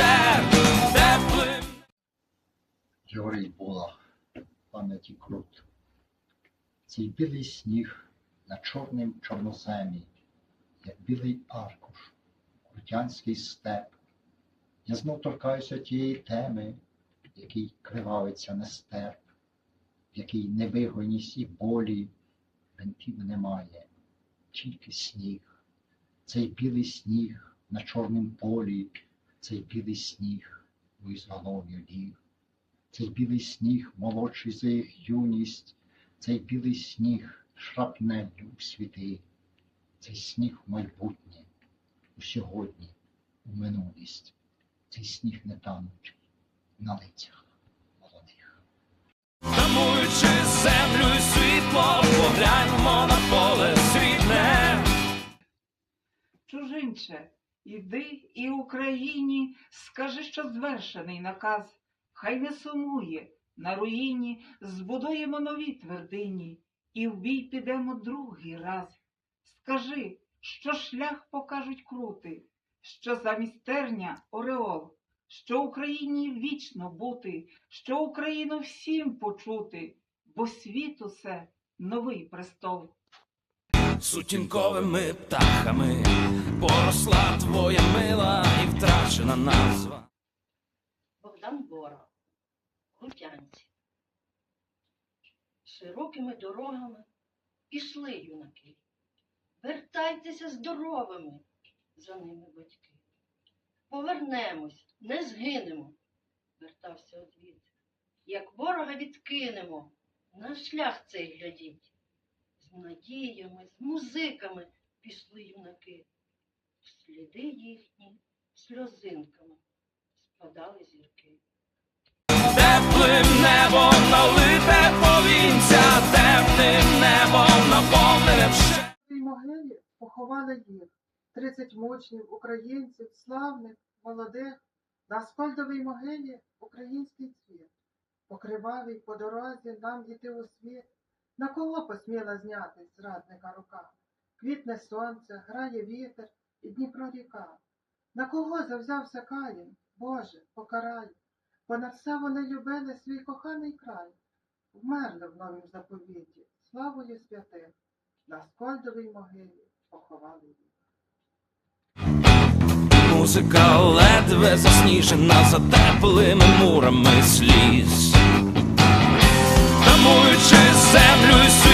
вітер теплим. Була пам'яті крут. Цей білий сніг на чорним чорноземі, як білий аркуш, крутянський степ. Я знов торкаюся тієї теми, який кривавиться нестерп, в якій невигоність і болі бентів немає, тільки сніг, цей білий сніг на чорнім полі цей білий сніг у ізголов'ю ліг. Цей білий сніг молодший за їх юність, цей білий сніг шрапнеллю у світи, цей сніг в майбутнє, у сьогодні, у минулість, цей сніг не тануть на лицях молодих. Тамуючи землю і світло, погляньмо на поле світне. Чужинче, іди і Україні скажи, що звершений наказ, хай не сумує, на руїні збудуємо нові твердині, і в бій підемо другий раз. Скажи, що шлях покажуть крути, що замість терня ореол, що Україні вічно бути, що Україну всім почути, бо світ усе новий престол. Сутінковими птахами поросла твоя мила і втрачена назва. Богдан Бора, Лутянці. Широкими дорогами пішли юнаки. Вертайтеся здоровими, за ними батьки. Повернемось, не згинемо, вертався одвід. Як ворога відкинемо, на шлях цей глядіть. З надіями, з музиками пішли юнаки. Сліди їхні сльозинками спадали зірки. Теплим небом налите повінця, темним небом наповнене вще. цій могилі поховали їх, 30 мучнів, українців, славних, молодих, на скольдовій могилі український цвіт. Покривавий по дорозі нам іти у світ, на кого посміла знятись зрадника рука? Квітне сонце, грає вітер і Дніпро ріка. На кого завзявся Каїн? Боже, покарай, понад все вони любили свій коханий край. Вмерли в новім заповіті, славою святих на скольдовій могилі поховали їх. Музика ледве засніжена за теплими мурами сліз. Штурмуючи землю.